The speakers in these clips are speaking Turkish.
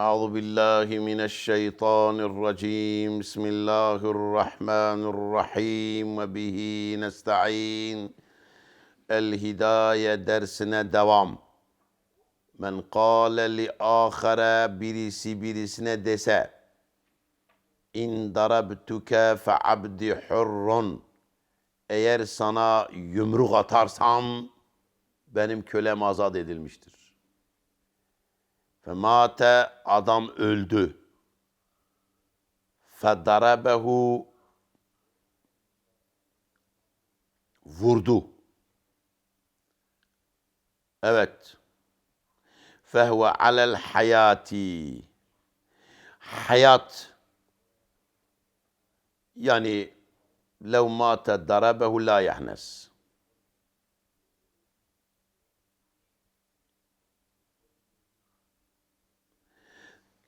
أعوذ بالله من الشيطان الرجيم بسم الله الرحمن الرحيم وبه نستعين الهداية dersine devam. Men kâle li âhere birisi birisine dese İn darabtuke fe abdi hurrun Eğer sana yumruk atarsam benim kölem azat edilmiştir. Femate adam öldü. Fedarabehu vurdu. Evet. Fehve alel hayati. Hayat yani lev mate darabehu la yahnes.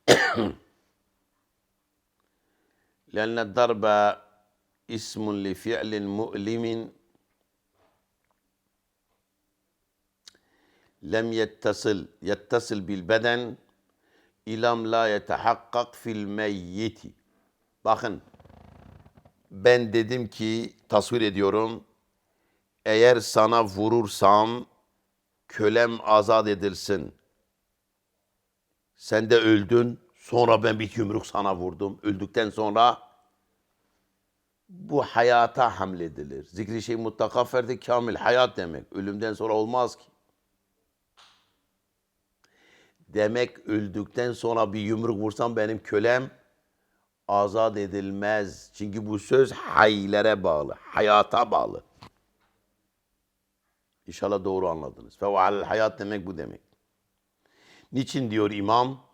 لأن الضرب اسم لفعل مؤلم لم يتصل يتصل بالبدن إلام لا يتحقق في الميت Bakın ben dedim ki tasvir ediyorum eğer sana vurursam kölem azat edilsin. Sen de öldün. Sonra ben bir yumruk sana vurdum. Öldükten sonra bu hayata hamledilir. Zikri şey mutlaka ferdi kamil hayat demek. Ölümden sonra olmaz ki. Demek öldükten sonra bir yumruk vursam benim kölem azat edilmez. Çünkü bu söz haylere bağlı, hayata bağlı. İnşallah doğru anladınız. Fe hayat demek bu demek. Niçin diyor imam?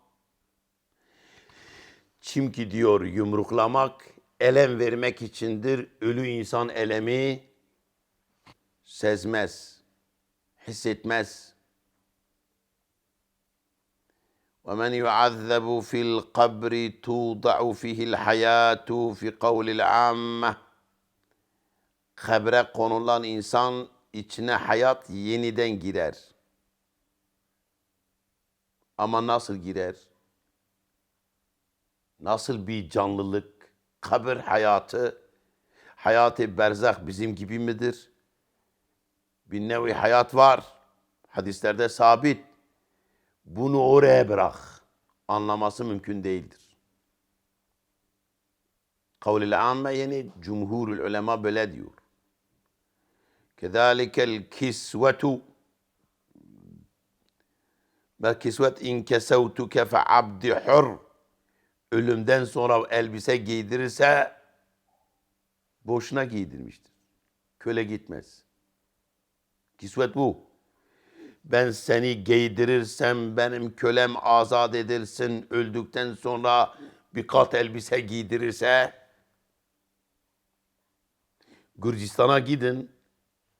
Çünkü diyor yumruklamak elem vermek içindir. Ölü insan elemi sezmez, hissetmez. ومن يعذب في القبر توضع فيه الحياة في قول العامة Kabre konulan insan içine hayat yeniden girer. Ama nasıl girer? Nasıl bir canlılık? Kabir hayatı, hayatı berzak bizim gibi midir? Bir nevi hayat var. Hadislerde sabit. Bunu oraya bırak. Anlaması mümkün değildir. Kavl-i amme yani cumhurul ulema böyle diyor. Kezalikel kisvetu ve kisvet in kesevtuke fe abdi hur. Ölümden sonra elbise giydirirse boşuna giydirmiştir. Köle gitmez. Kisvet bu. Ben seni giydirirsem benim kölem azat edilsin. Öldükten sonra bir kat elbise giydirirse Gürcistan'a gidin.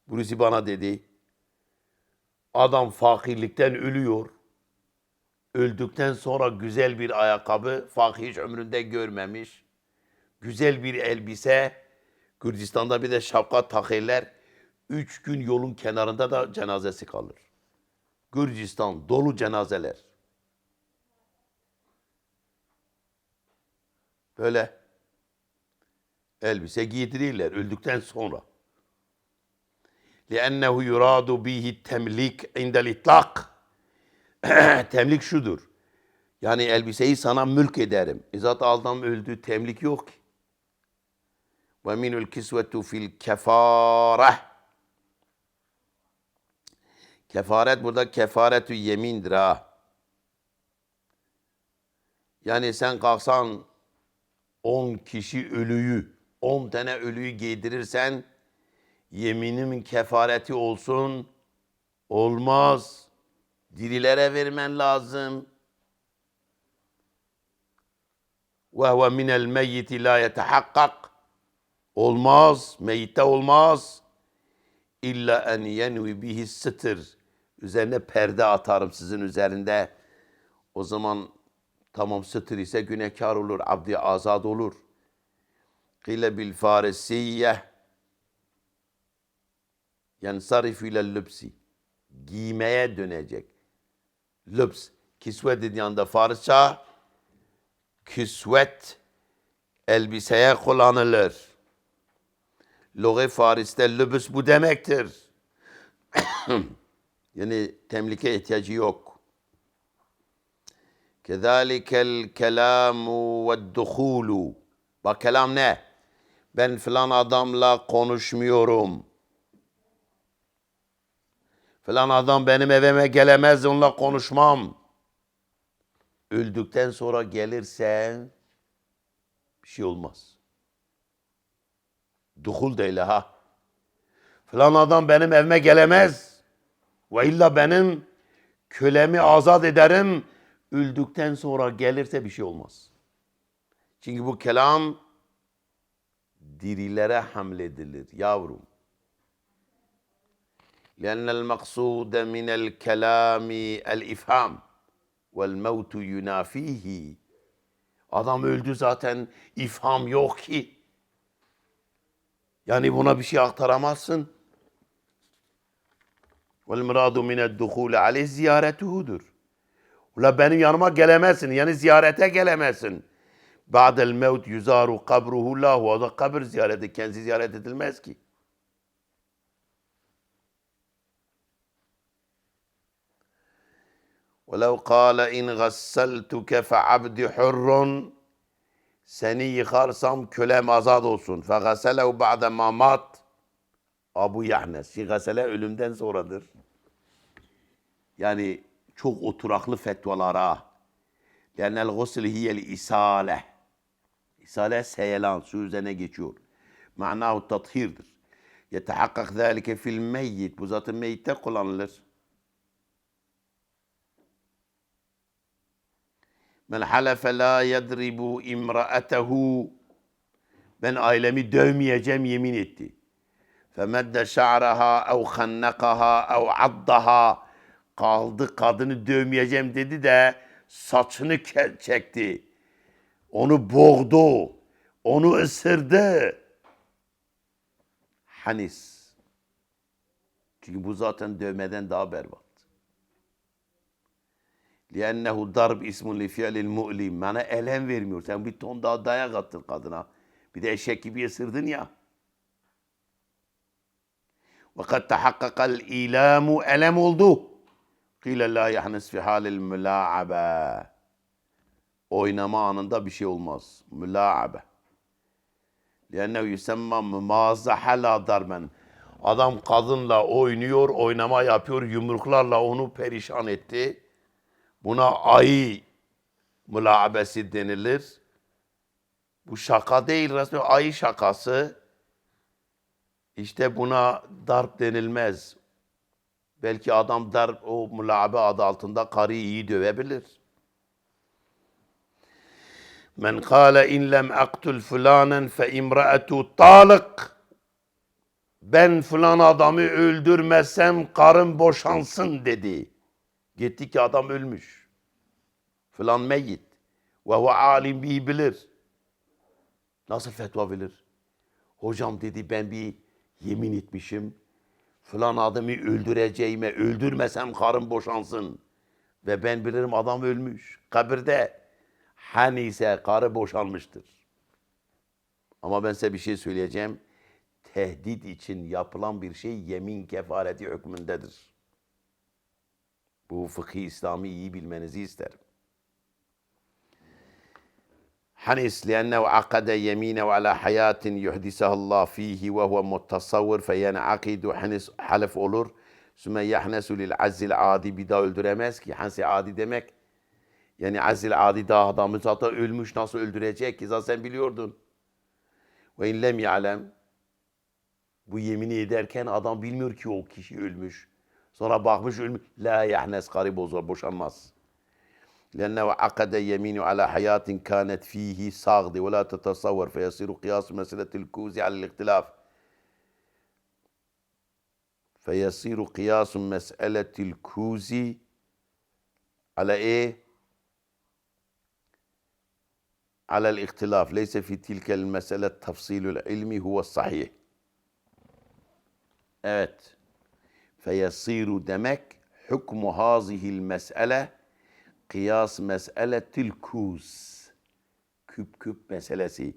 Birisi bana dedi. Adam fakirlikten ölüyor öldükten sonra güzel bir ayakkabı fakir hiç ömründe görmemiş güzel bir elbise Gürcistan'da bir de şapka takırlar üç gün yolun kenarında da cenazesi kalır Gürcistan dolu cenazeler. Böyle elbise giydirirler öldükten sonra. لِأَنَّهُ يُرَادُ بِهِ temlik عِنْدَ الْاِطْلَاقِ temlik şudur. Yani elbiseyi sana mülk ederim. E zaten adam öldü, temlik yok ki. Ve minül kisvetu fil kefare. Kefaret burada kefaretü yemindir ha. Yani sen kalksan 10 kişi ölüyü, 10 tane ölüyü giydirirsen yeminimin kefareti olsun. Olmaz. Dirilere vermen lazım. Ve huve minel meyyiti la yetehakkak. Olmaz. Meyitte olmaz. İlla en yenvi bihi sıtır üzerine perde atarım sizin üzerinde. O zaman tamam sıtır ise günahkar olur, abdi azad olur. Kile bil farisiyye yensarif ile lübsi. Giymeye dönecek. Lübs. Kisve dediği anda Farsça Küsvet elbiseye kullanılır. Loğe Faris'te lübüs bu demektir. yani temlike ihtiyacı yok. Kezalikel kelamu ve duhulu. Bak kelam ne? Ben filan adamla konuşmuyorum. Filan adam benim evime gelemez onunla konuşmam. Öldükten sonra gelirse bir şey olmaz. Duhul değil ha. Filan adam benim evime gelemez. Ve illa benim kölemi azat ederim. Öldükten sonra gelirse bir şey olmaz. Çünkü bu kelam dirilere hamledilir yavrum. لأن المقصود من الكلام الإفهام والموت ينافيه Adam öldü zaten ifham yok ki. Yani buna bir şey aktaramazsın. Vel muradu mined duhul aleyh ziyaretuhudur. Ula benim yanıma gelemezsin. Yani ziyarete gelemezsin. Ba'del mevt yuzaru kabruhu lahu. O da kabir ziyareti. Kendisi ziyaret edilmez ki. ولو قال in gassaltuke fe abdi hurrun seni yıkarsam kölem azad olsun. Fe gaselehu ba'de mamat Abu Yahnes. Ki gasele ölümden sonradır. Yani çok oturaklı fetvalara. Lennel gusl hiyel isale. İsale seyelan, su üzerine geçiyor. Manahu tathirdir. Yetehakkak zâlike fil meyyit. Bu zaten meyitte kullanılır. Men halefe la yedribu imra'atehu. Ben ailemi dövmeyeceğim yemin etti. Femedde şa'raha ev khannakaha ev addaha. Kaldı kadını dövmeyeceğim dedi de saçını çekti. Onu boğdu. Onu ısırdı. Hanis. Çünkü bu zaten dövmeden daha berbat. لِأَنَّهُ darb ismun li fi'lil mu'lim. Bana elem vermiyor. Sen bir ton daha dayak attın kadına. Bir de eşek gibi ısırdın ya. وَقَدْ تَحَقَّقَ الْاِلَامُ Elem oldu. قِيلَ لَا يَحْنَسْ فِي حَالِ الْمُلَاعَبَةِ Oynama anında bir şey olmaz. Mülaabe. لِأَنَّهُ يُسَمَّى مُمَازَحَ لَا darben. Adam kadınla oynuyor, oynama yapıyor, yumruklarla onu perişan etti. Buna ayı mülabesi denilir. Bu şaka değil, resmen ayı şakası. İşte buna darp denilmez. Belki adam darp o mülabe adı altında karıyı iyi dövebilir. Men kâle in lem aktul fulanen fe imra'etu talık. Ben filan adamı öldürmezsem karım boşansın dedi. Gitti ki adam ölmüş. Filan meyyit. Ve huve alim bihi bilir. Nasıl fetva bilir? Hocam dedi ben bir yemin etmişim. Filan adamı öldüreceğime öldürmesem karım boşansın. Ve ben bilirim adam ölmüş. Kabirde hani ise karı boşanmıştır. Ama ben size bir şey söyleyeceğim. Tehdit için yapılan bir şey yemin kefareti hükmündedir. Bu fıkhi İslami iyi bilmenizi isterim. حنس لأنه عقد يمينه على حياة يحدثها الله فيه وهو متصور فينعقد حنس حلف olur. ثم يحنس للعز العادي bir daha öldüremez ki. Hansi adi demek. Yani azil adi daha adamı zaten ölmüş nasıl öldürecek ki zaten sen biliyordun. Ve in lem ya'lem bu yemini ederken adam bilmiyor ki o kişi ölmüş. Sonra bakmış ölmüş. La yahnes karı bozar, boşanmaz. لأنه عقد يمينه على حياة كانت فيه صاغدة ولا تتصور فيصير قياس مسألة الكوز على الاختلاف فيصير قياس مسألة الكوز على إيه؟ على الاختلاف ليس في تلك المسألة تفصيل العلم هو الصحيح Evet. Feyasiru demek hükmü hazihil mes'ele kıyas mes'eletil kuz. küp küp meselesi.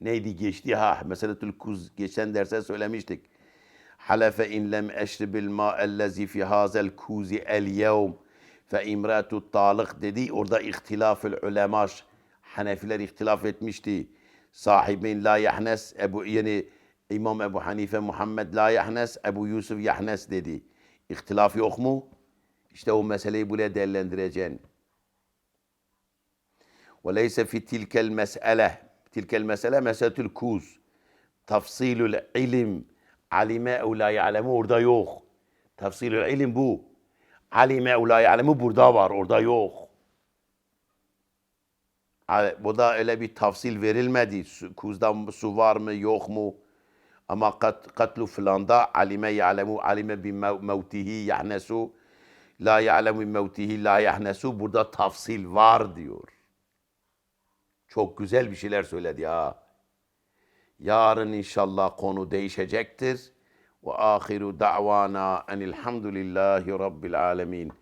Neydi geçti ha meseletül kuz geçen derste söylemiştik. Halefe in lem eşribil ma ellezi fi hazel kuzi el yevm fe imratu talık dedi. Orada ihtilafül ulema Hanefiler ihtilaf etmişti. Sahibin la yahnes Ebu yani İmam Ebu Hanife Muhammed la yahnes Ebu Yusuf yahnes dedi. İhtilaf yok mu? İşte o meseleyi buraya değerlendireceksin. وليس في تلك المسألة تلك المسألة مسألة الكوز تفصيل العلم علم أو لا يعلم orada yok. Tafsilül ilim bu. Alime ev la ya'lemu burada var, orada yok. Ha, Bu da öyle bir tafsil verilmedi. Su- Kuzda su var mı, yok mu? Ama kat, katlu filanda alime ya'lemu, alime bi mev- mevtihi yahnesu, la ya'lemu bi mevtihi la yahnesu. Burada tafsil var diyor. Çok güzel bir şeyler söyledi ha. Yarın inşallah konu değişecektir. Ve ahiru da'vana enilhamdülillahi rabbil alemin.